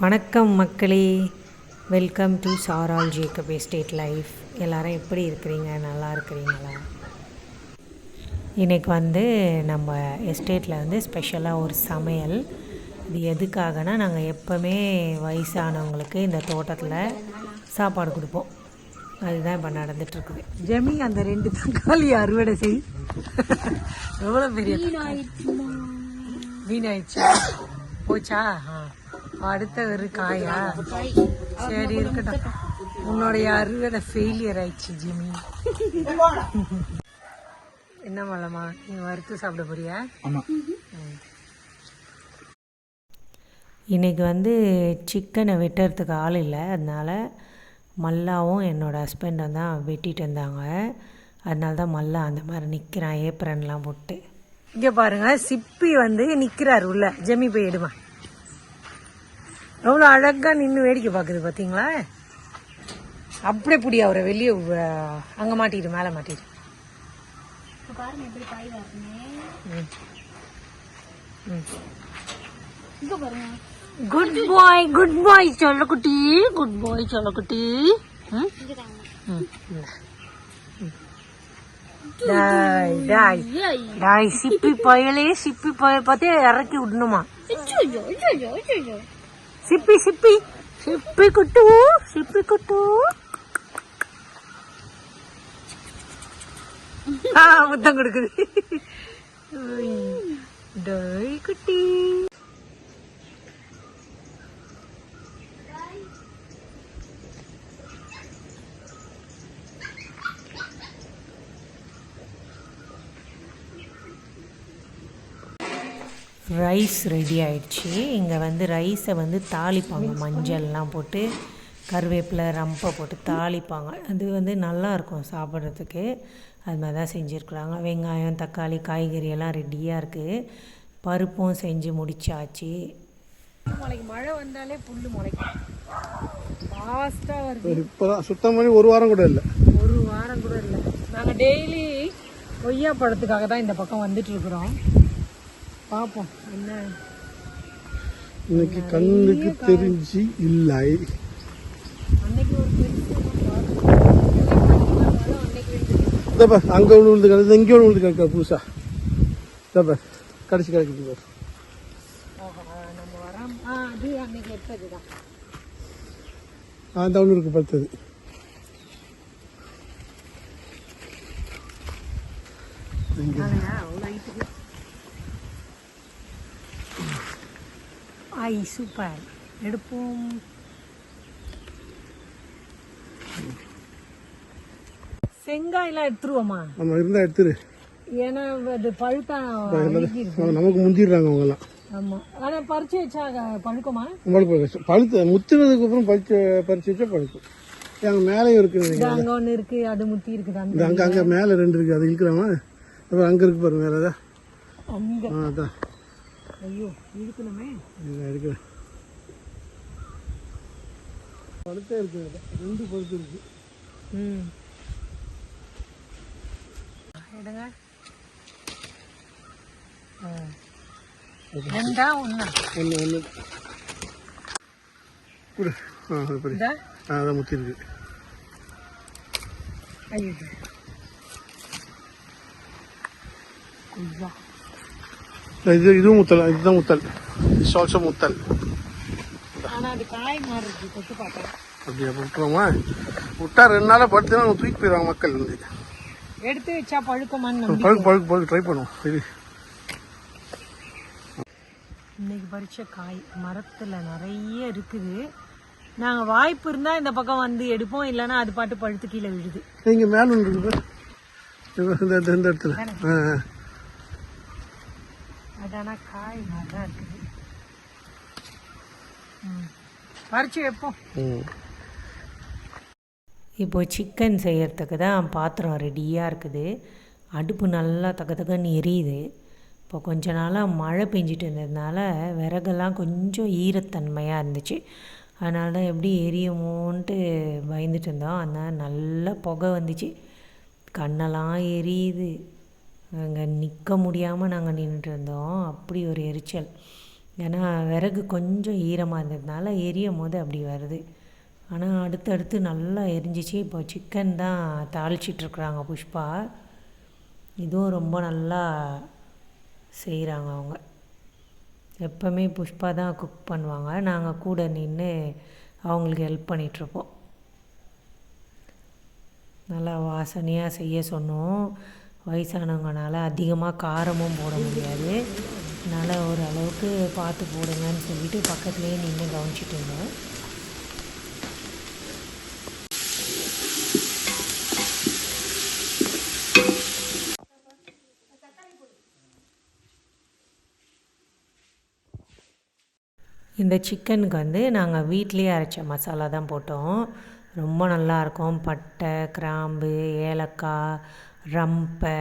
வணக்கம் மக்களே. Welcome to Saral Jacob estate life எல்லாரும் எப்படி இருக்கிறீங்க? நல்லா இருக்கிறீங்களா? இன்றைக்கி வந்து நம்ம எஸ்டேட்டில் வந்து ஸ்பெஷலாக ஒரு சமையல். இது எதுக்காகனா நாங்கள் எப்போவுமே வயசானவங்களுக்கு இந்த தோட்டத்தில் சாப்பாடு கொடுப்போம். அதுதான் இப்போ நடந்துட்டுருக்குது. ஜெமி அந்த ரெண்டு தக்காளி அறுவடை செய். எவ்வளோ பெரிய வீணாயிடுச்சு? போச்சா? ஆ. அடுத்த ஒரு காயா? சரி இருக்கட்டும். உன்னுடைய அறுவடை ஃபெயிலியர் ஆயிடுச்சு ஜிமி. என்ன மலமா நீ வறுத்து சாப்பிட போறியா? இன்னைக்கு வந்து சிக்கனை வெட்டுறதுக்கு ஆள் இல்லை. அதனால மல்லாவும் என்னோடய ஹஸ்பண்டும் தான் வெட்டிட்டு இருந்தாங்க. அதனால தான் மல்லா அந்த மாதிரி நிற்கிறான் ஏப்ரன்லாம் போட்டு. இங்கே பாருங்க சிப்பி வந்து நிற்கிறார் உள்ள. ஜெமி போய் எவ்வளோ அழகாக நின்று வேடிக்கை பார்க்குது பார்த்தீங்களா அப்படியே பிடி அவரை வெளியே அங்கே மாட்டிடு மேலே மாட்டிடு. ம். ம். குட் பாய் குட் பாய் சொல்லக்குட்டி குட் பாய் சொல்லக்குட்டி சிப்பி பயலே சிப்பி பய பார்த்தே இறக்கி விடணுமா? சிப்பி சிப்பி. சிப்பி குட்டு சிப்பி குட்டு. ஆ முத்தம் கொடுக்குது. டாய் குட்டி. ரைஸ் ரெடி ஆயிடுச்சு. இங்கே வந்து ரைஸை வந்து தாளிப்பாங்க. மஞ்சள்லாம் போட்டு கருவேப்பிலை ரம்பை போட்டு தாளிப்பாங்க. அது வந்து நல்லா இருக்கும் சாப்பிட்றதுக்கு. அது மாதிரி தான் செஞ்சுருக்குறாங்க. வெங்காயம் தக்காளி காய்கறி எல்லாம் ரெடியாக இருக்குது பருப்பும் செஞ்சு முடிச்சாச்சு. முளைக்கு மழை வந்தாலே புல் முளைக்கும். ஃபாஸ்ட்டாக வருது. இப்போ தான் சுத்தம் பண்ணி ஒரு வாரம் கூட இல்லை. ஒரு வாரம் கூட இல்லை. நாங்கள் டெய்லி கொய்யா பழத்துக்காக தான் இந்த பக்கம் வந்துட்டு இருக்கிறோம். பார்ப்போம் என்ன? இன்னைக்கு கண்ணுக்கு தெரிஞ்சு இல்லை. இதப்பா அங்கே ஒன்று விழுந்து கிடக்கு இங்கே ஒன்று விழுந்து கிடக்கா புதுசா. இதப்பா கடைசி கிடக்குது பாரு. இந்த ஒன்று இருக்கு படுத்தது அவ்வளோ ஐ சூப்பர் எடுப்போம் செங்காயெல்லாம் எடுத்துருவோமா நம்ம இருந்தால் எடுத்துரு. ஏன்னா அது பழுத்தா நமக்கு முந்திடுறாங்க அவங்கெல்லாம். ஆமா. ஆனா பறிச்சு வச்சா பழுக்குமா? கஷ்டம் பழுத்து முத்துனதுக்கு அப்புறம் பறிச்சு பறிச்சு வச்சா பழுக்கும். அங்கே மேலேயும் நினைக்கிறேன் அங்க ஒண்ணு இருக்கு அது முத்தி இருக்குது அங்கே அங்கே மேலே ரெண்டு இருக்குது அது இழுக்கிறாமா? அப்புறம் அங்கே இருக்கு பாருங்க வேறு ஆ அதான். ஐயோ இருக்கணுமே இது எடுக்கிறேன் பழுத்தே இருக்கு ரெண்டு பழுத்து இருக்கு ம் எடுங்க ஆ. ரெண்டா ஒண்ணா ஒன்று ஒன்று கொடு ஆ அது படி இதா ஆ அதான் முத்தி இருக்கு ஐயோ இதா இது இதுவும் முத்தல் இதுதான் முத்தல் இட்ஸ் ஆல்சோ முத்தல் ஆனா அது காய் மாதிரி இருக்கு தொட்டு பார்த்தா அப்படி அப்போ விட்டுருவோமா விட்டா ரெண்டு நாளாக படுத்துனா தூக்கி போயிடுவாங்க மக்கள் வந்து. எடுத்து வச்சா பழுக்குமான்னு பழுக்கு பழுக்கு பழுக்கு ட்ரை பண்ணுவோம். சரி. இன்னைக்கு பறிச்ச காய் மரத்துல நிறைய இருக்குது. நாங்க வாய்ப்பு இருந்தா இந்த பக்கம் வந்து எடுப்போம் இல்லைன்னா அது பாட்டு பழுத்து கீழே விழுது. இங்கே மேலே ஒன்று இருக்கு பாரு. இந்த இடத்துல. அதானா? காய் தான் இருக்குது. பறிச்சு வைப்போம். ம். இப்போ சிக்கன் செய்யறதுக்கு தான் பாத்திரம் ரெடியாக இருக்குது. அடுப்பு நல்லா தக தகன்னு எரியுது. இப்போ கொஞ்ச நாளாக மழை பெஞ்சிட்டு இருந்ததுனால விறகெல்லாம் கொஞ்சம் ஈரத்தன்மையாக இருந்துச்சு. அதனால தான் எப்படி எரியுமோன்ட்டு பயந்துட்டு இருந்தோம். அதனால் நல்லா புகை வந்துச்சு. கண்ணெல்லாம் எரியுது. அங்கே நிற்க முடியாமல் நாங்கள் நின்றுட்டு இருந்தோம். அப்படி ஒரு எரிச்சல். ஏன்னா விறகு கொஞ்சம் ஈரமாக இருந்ததுனால எரியும் போது அப்படி வருது. ஆனால் அடுத்தடுத்து நல்லா எரிஞ்சிச்சு. இப்போ சிக்கன் தான் தாளிச்சிட்ருக்குறாங்க புஷ்பா. இதுவும் ரொம்ப நல்லா செய்கிறாங்க அவங்க. எப்போவுமே புஷ்பா தான் குக் பண்ணுவாங்க. நாங்கள் கூட நின்று அவங்களுக்கு ஹெல்ப் பண்ணிகிட்ருப்போம் நல்லா வாசனையாக செய்ய சொன்னோம். வயசானவங்கனால அதிகமாக காரமும் போட முடியாது. அதனால் ஓரளவுக்கு பார்த்து போடுங்கன்னு சொல்லிட்டு பக்கத்துலேயே நின்று கவனிச்சிட்டு இருந்தோம் இந்த சிக்கனுக்கு வந்து நாங்கள் வீட்டிலேயே அரைச்ச மசாலா தான் போட்டோம். ரொம்ப நல்லாயிருக்கும் பட்டை கிராம்பு ஏலக்காய் ரம்பை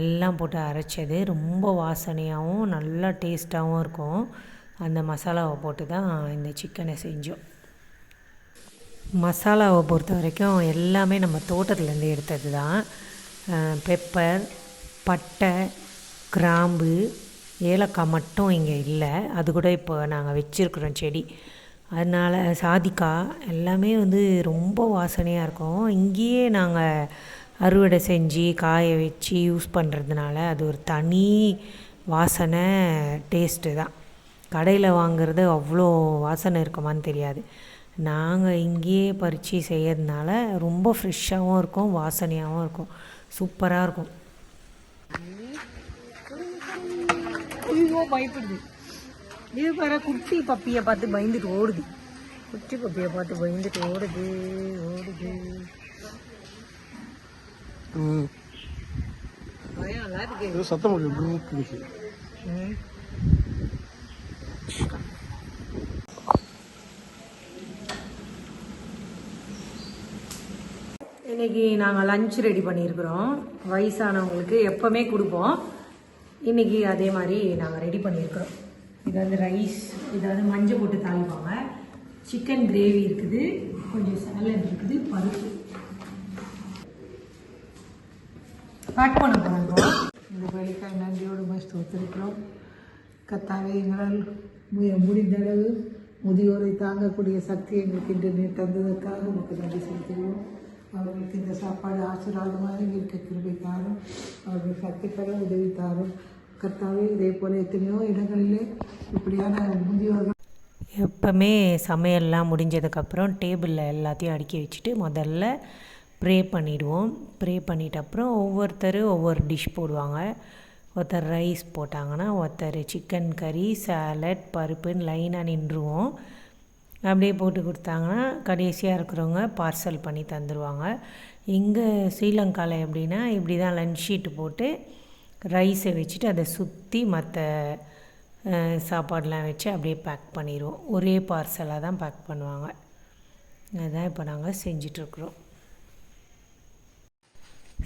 எல்லாம் போட்டு அரைச்சது. ரொம்ப வாசனையாகவும் நல்லா டேஸ்ட்டாகவும் இருக்கும். அந்த மசாலாவை போட்டு தான் இந்த சிக்கனை செஞ்சோம். மசாலாவை பொறுத்த வரைக்கும் எல்லாமே நம்ம தோட்டத்துலேருந்து எடுத்தது தான். பெப்பர் பட்டை கிராம்பு ஏலக்காய் மட்டும் இங்கே இல்லை. அது கூட இப்போ நாங்கள் வச்சுருக்குறோம் செடி. அதனால் சாதிக்காய் எல்லாமே வந்து ரொம்ப வாசனையாக இருக்கும். இங்கேயே நாங்கள் அறுவடை செஞ்சு காய வச்சு யூஸ் பண்ணுறதுனால அது ஒரு தனி வாசனை டேஸ்ட்டு தான். கடையில் வாங்குறது அவ்வளோ வாசனை இருக்குமான்னு தெரியாது. நாங்கள் இங்கேயே பறித்து செய்யறதுனால ரொம்ப ஃப்ரெஷ்ஷாகவும் இருக்கும் வாசனையாகவும் இருக்கும் சூப்பராக இருக்கும். பயப்படுது. இது குட்டி பப்பியை பார்த்து பயந்துட்டு ஓடுது. குட்டி பப்பியை பார்த்து பயந்துட்டு ஓடுது ஓடுது ம் பயம் நல்லா இருக்கு ஏதோ சத்தம் இருக்கு. இன்னைக்கு நாங்கள் லஞ்ச் ரெடி பண்ணியிருக்கிறோம். வயசானவங்களுக்கு எப்பவுமே கொடுப்போம். இன்னைக்கு அதே மாதிரி நாங்கள் ரெடி பண்ணியிருக்கிறோம். இது வந்து ரைஸ் இது வந்து மஞ்சள் போட்டு தாளிப்பாங்க. சிக்கன் கிரேவி இருக்குது. கொஞ்சம் சாலட் இருக்குது. பருப்பு. கட் பண்ண போகிறோம் இந்த வேலைக்காய் நன்றியோடு உமை ஸ்தோத்திருக்கிறோம். கத்தாவே எங்களால் முடிந்த அளவு முதியோரை தாங்கக்கூடிய சக்தி எங்களுக்கு இன்று நீ தந்ததற்காக உங்களுக்கு நன்றி செலுத்துகிறோம். அவர்களுக்கு இந்த சாப்பாடு ஆசீர்வாதமாக இருக்க கிருபை தாரும். அவர்கள் சக்தி பெற உதவி தாரும். கர்த்தாவே இதே போல் எத்தனையோ இடங்களிலே இப்படியான முதியோர்கள் எப்பவுமே சமையல்லாம் முடிஞ்சதுக்கப்புறம் டேபிளில் எல்லாத்தையும் அடுக்கி வச்சுட்டு முதல்ல ப்ரே பண்ணிவிடுவோம் ப்ரே பண்ணிட்ட அப்புறம் ஒவ்வொருத்தர் ஒவ்வொரு டிஷ் போடுவாங்க. ஒருத்தர் ரைஸ் போட்டாங்கன்னா ஒருத்தர் சிக்கன் கறி சாலட் பருப்புன்னு லைனாக நின்றுவோம். அப்படியே போட்டு கொடுத்தாங்கன்னா கடைசியாக இருக்கிறவங்க பார்சல் பண்ணி தந்துடுவாங்க இங்கே ஸ்ரீலங்காவில் எப்படின்னா இப்படி தான் லன்ச் ஷீட்டு போட்டு ரைஸை வச்சுட்டு அதை சுற்றி மற்ற சாப்பாடெலாம் வச்சு அப்படியே பேக் பண்ணிடுவோம். ஒரே பார்சலாக தான் பேக் பண்ணுவாங்க. அதுதான் இப்போ நாங்கள் செஞ்சிட்ருக்குறோம்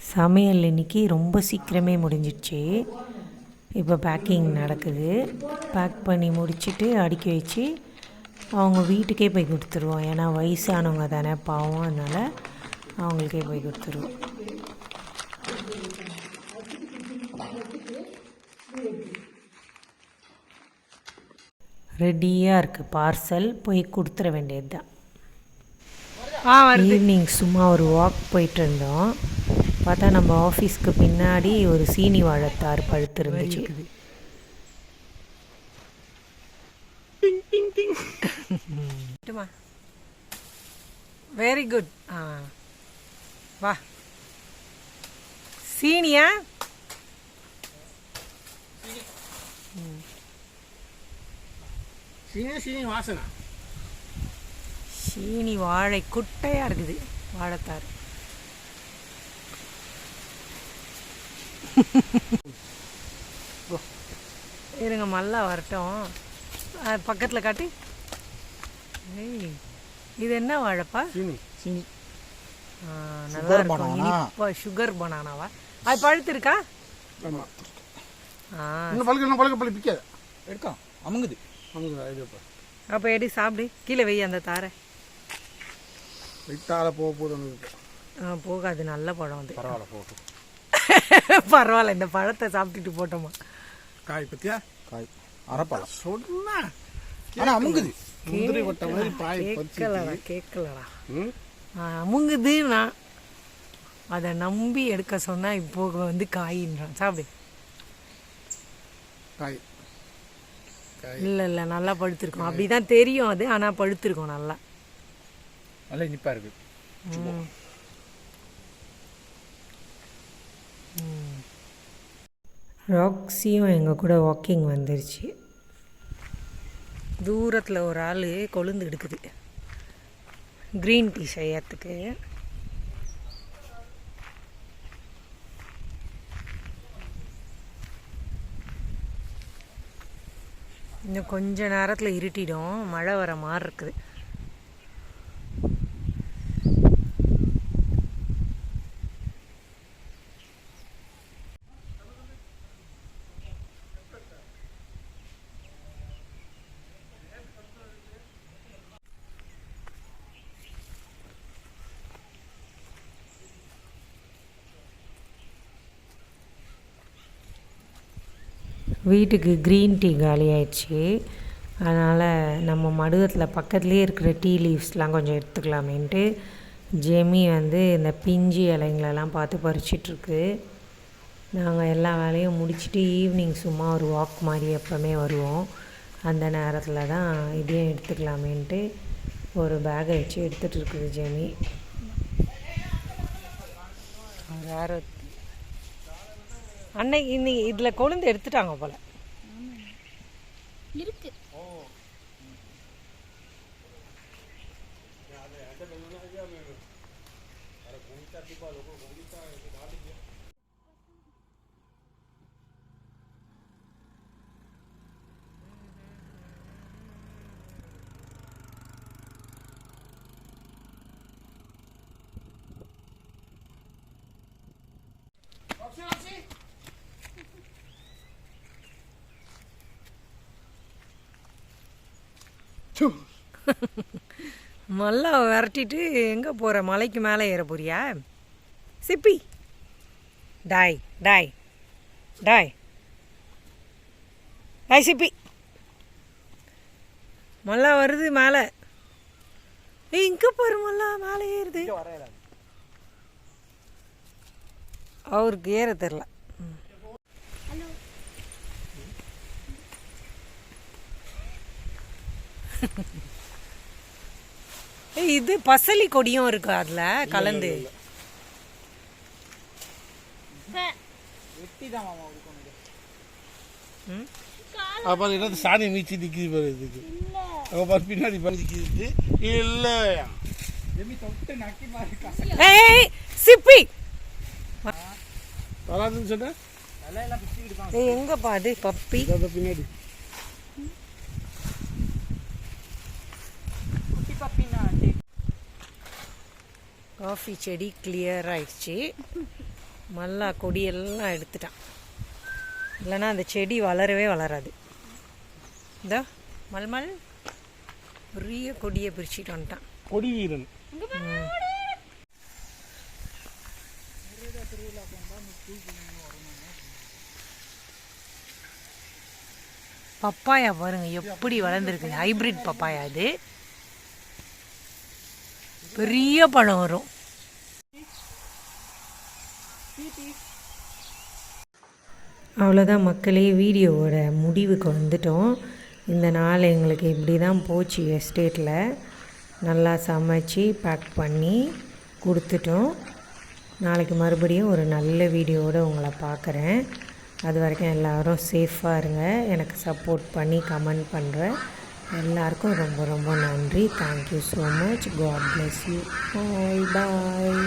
சமையல் இன்னைக்கு ரொம்ப சீக்கிரமே முடிஞ்சிடுச்சு. இப்போ பேக்கிங் நடக்குது. பேக் பண்ணி முடிச்சுட்டு அடுக்கி வச்சு அவங்க வீட்டுக்கே போய் கொடுத்துருவோம். ஏன்னா வயசானவங்க தானே பாவம். அதனால் அவங்களுக்கே போய் கொடுத்துருவோம். ரெடியாக இருக்குது பார்சல் போய் கொடுத்துட வேண்டியது தான் ஈவினிங் சும்மா ஒரு வாக் போயிட்டு இருந்தோம். பார்த்தா நம்ம ஆஃபீஸ்க்கு பின்னாடி ஒரு சீனி வாழைத்தார் பழுத்து இருந்துச்சு வெரி குட் ஆ. வா. சீனியா? சீனி சீனி வாசனை? சீனி வாழை குட்டையாக இருக்குது வாழைத்தார். இருங்க மல்லா வரட்டும். பக்கத்தில் காட்டி. இது என்ன வாழைப்பா? சீனி. நல்லா இருக்கும். இனிப்பா சுகர் பனானாவா அது பழுத்து இருக்கா ஆ. இன்னும் பழக்க இன்னும் பழக்க பழக்க பிக்காது. எடுക്കാം அமுங்குது. நமக்கு இதுப்பா அப்போ? எடி சாப்பிடு. கீழே வை அந்த தாரை. விட்டால போக ஆ, போகாது. நல்ல பழம் அது. பரவாயில்ல போகட்டும். பரவாயில்ல இந்த பழத்தை சாப்பிட்டுட்டு போட்டோமா? காய் பத்தியா? காய். அரைப்பழம். சொன்னா ஆனா அமுங்குது. முந்திரி கொட்டை மாதிரி பாய் கேட்கலடா கேட்கலடா. ம்? அமுங்குது நான் அதை நம்பி எடுக்க சொன்னால் இப்போ வந்து காயின்றான். சாப்பிடு. காய். இல்லை இல்லை நல்லா பழுத்திருக்கும். அப்படி தான் தெரியும் அது ஆனால் பழுத்திருக்கும் நல்லா. நல்லா இனிப்பா இருக்கு. ராக்ஸியும் எங்கள் கூட வாக்கிங் வந்துருச்சு. தூரத்தில் ஒரு ஆள் கொழுந்து எடுக்குது க்ரீன் டீ செய்யறதுக்கு இன்னும் கொஞ்ச நேரத்தில் இருட்டிடும். மழை வர மாதிரி இருக்குது வீட்டுக்கு க்ரீன் டீ காலி ஆயிடுச்சு அதனால் நம்ம மடுகத்தில் பக்கத்துலேயே இருக்கிற டீ லீவ்ஸ்லாம் கொஞ்சம் எடுத்துக்கலாமேன்ட்டு ஜெமி வந்து இந்த பிஞ்சு இலைங்களெல்லாம் பார்த்து பறிச்சிட்ருக்கு. நாங்கள் எல்லா வேலையும் முடிச்சுட்டு ஈவினிங் சும்மா ஒரு வாக் மாதிரி எப்போவுமே வருவோம். அந்த நேரத்தில் தான் இதையும் எடுத்துக்கலாமேன்ட்டு ஒரு பேக்கை வச்சு எடுத்துகிட்டு இருக்குது ஜெமி. வேறு அன்னைக்கு இன்னைக்கு இதில் கொழுந்து எடுத்துட்டாங்க போல். இருக்கு. மல்லா விரட்டிட்டு எங்கே போகிற மலைக்கு மேலே ஏற போறியா? சிப்பி. டாய் டாய் டாய். டாய் சிப்பி. மல்லா வருது மேலே. ஏய் இங்கே பாரு மல்லா மேலே ஏறுது. அவருக்கு ஏற தெரில ஏய் இது பசலி கொடியும் இருக்கு அதில் கலந்து. ம்? அப்புறம் என்னது? சாணி மீச்சு நிற்கிது பாரு இதுக்கு. பாரு பின்னாடி பாரு நிற்கிது இல்லை. ஏய் சிப்பி. வராதுன்னு சொன்னேன் ஏய் எங்கப்பா அது? பப்பி. அதை பின்னாடி. காஃபி செடி கிளியர் ஆயிடுச்சு. மல்லா கொடியெல்லாம் எடுத்துட்டான். இல்லைன்னா அந்த செடி வளரவே வளராது. இந்த மல்மல் பெரிய கொடியை பிரிச்சுட்டு வந்துட்டான். கொடி வீரன். பப்பாயா பாருங்க எப்படி வளர்ந்துருக்கு. ஹைபிரிட் பப்பாயா இது பெரிய பழம் வரும். அவ்வளோதான் மக்களே வீடியோவோட முடிவுக்கு வந்துட்டோம். இந்த நாள் எங்களுக்கு இப்படி தான் போச்சு எஸ்டேட்டில் நல்லா சமைச்சு பேக் பண்ணி கொடுத்துட்டோம். நாளைக்கு மறுபடியும் ஒரு நல்ல வீடியோவோட உங்களை பார்க்குறேன். அது வரைக்கும் எல்லோரும் சேஃபாக இருங்க. எனக்கு சப்போர்ட் பண்ணி கமெண்ட் பண்ணுற எல்லாருக்கும் ரொம்ப ரொம்ப நன்றி. Thank you so much God bless you bye bye